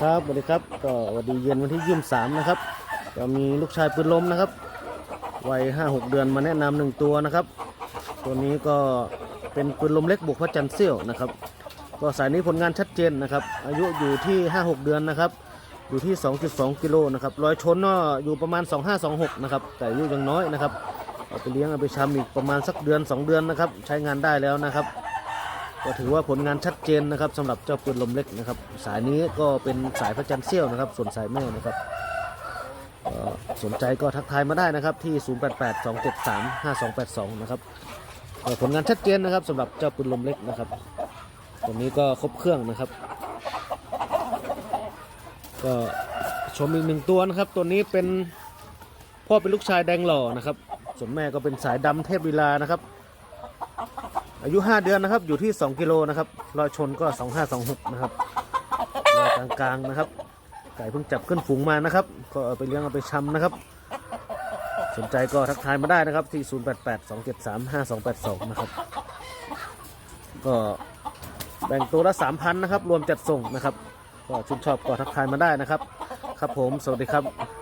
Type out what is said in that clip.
ครับสวัสดีครับก็สวัสดีเย็นวันที่ยี่สามนะครับก็มีลูกชายปืนล้มนะครับวัยห้าหกเดือนมาแนะนำหนึ่งตัวนะครับ ตัวนี้ก็เป็นปืนลมเล็กบวกพระจันทร์เสี้ยวนะครับ ก็สายนี้ผลงานชัดเจนนะครับ อายุอยู่ที่ 5-6 เดือนนะครับ อยู่ที่ 2.2 กิโลนะครับรอยชนก็อยู่ประมาณ 2526 นะครับ แต่อายุยังน้อยนะครับ เอาไปเลี้ยงเอาไปชำอีกประมาณสักเดือน 2 เดือนนะครับ ใช้งานได้แล้วนะครับ ก็ถือว่าผลงานชัดเจนนะครับสำหรับเจ้าปืนลมเล็กนะครับ สายนี้ก็เป็นสายพระจันทร์เสี้ยวนะครับ ส่วนสายแม่นะครับสนใจก็ทักทายมาได้นะครับที่ 0882735282 นะครับผลงานชัดเจนนะครับสำหรับเจ้าปืนลมเล็กนะครับตัวนี้ก็ครบเครื่องนะครับ ก็ชมอีกหนึ่งตัวนะครับ ตัวนี้เป็นพ่อเป็นลูกชายแดงหล่อนะครับ ส่วนแม่ก็เป็นสายดำเทพลีลานะครับ อายุ 5 เดือนนะครับ อยู่ที่ 2 กิโลนะครับรอยชนก็ 2526 นะครับรอยกลางๆนะครับ ไก่เพิ่งจับขึ้นฝูงมานะครับ ก็เอาไปเลี้ยงเอาไปชำนะครับ สนใจก็ทักทายมาได้นะครับที่ 0882735282 นะครับ ก็แบ่งตัวละ 3,000 นะครับ รวมจัดส่งนะครับ ก็ชื่นชอบก็ทักทายมาได้นะครับ ครับผม สวัสดีครับ